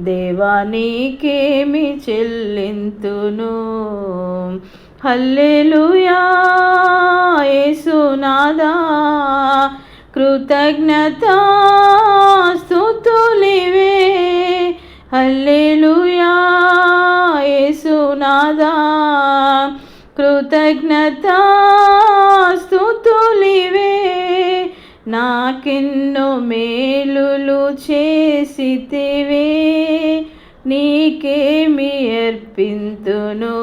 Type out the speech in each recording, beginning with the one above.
దేవా నీకేమి చెల్లింతును? హల్లెలుయాసునాదా కృతజ్ఞత స్థుతులివే. హల్లెలుయాసునాదా కృతజ్ఞత స్థుతులివే. నాకెన్నో మేలులు చేసితివే నీకేమి అర్పింతును?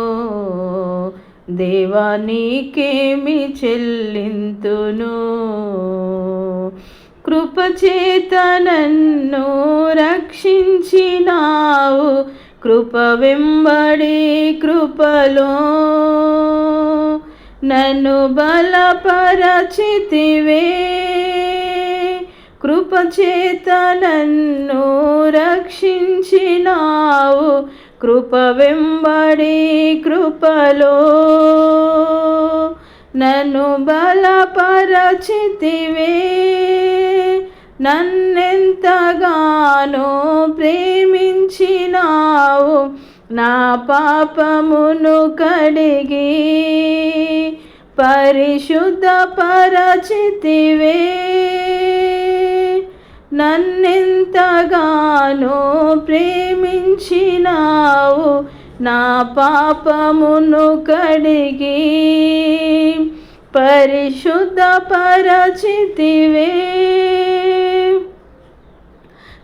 దేవా నీకేమి చెల్లింతును? కృపచేత నన్ను రక్షించినావు కృప వెంబడి కృపలో నన్ను బలపరచితివే. కృపచేత నన్ను రక్షించినావు. కృప వెంబడి కృపలో నన్ను బలపరచితివే. నన్నెంతగానో ప్రేమించినావు. నా పాపమును కడిగి పరిశుద్ధ పరచితివే నన్నెంతగానో ప్రేమించినావు నా పాపమును కడిగి పరిశుద్ధ పరచితివే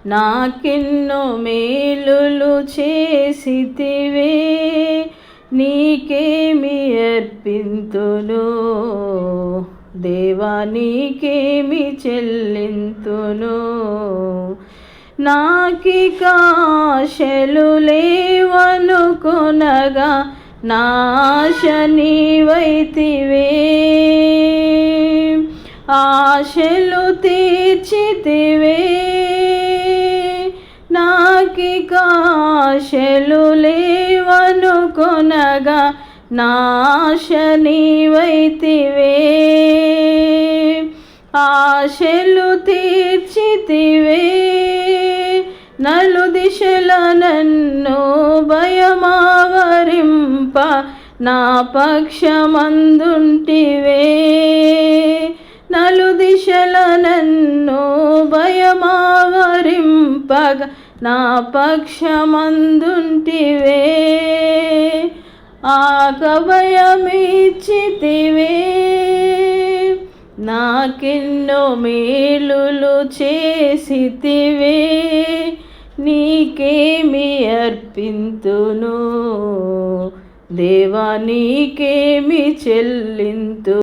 నాకిన్నో మేలులు చేసితివే నీకేమి అర్పింతును? దేవా నీకేమి చెల్లింతును? నాకి కాశలు లేవనుకునగా నాశ నీవైతివే. ఆశలు తీర్చితివే. నాకి కాశలు లేవనుకునగా నాశనివైతివే. ఆశలు తీర్చితివే. నలు దిశల నన్ను భయమావరింప నా పక్షమందుంటివే. నలు దిశల నన్ను భయమావరింపగ నా పక్షమందుంటివే. ఆకభయమిచ్చితివే నాకెన్నో మేలులు చేసితివే. నీకేమి అర్పింతును? దేవా నీకేమి చెల్లింతు?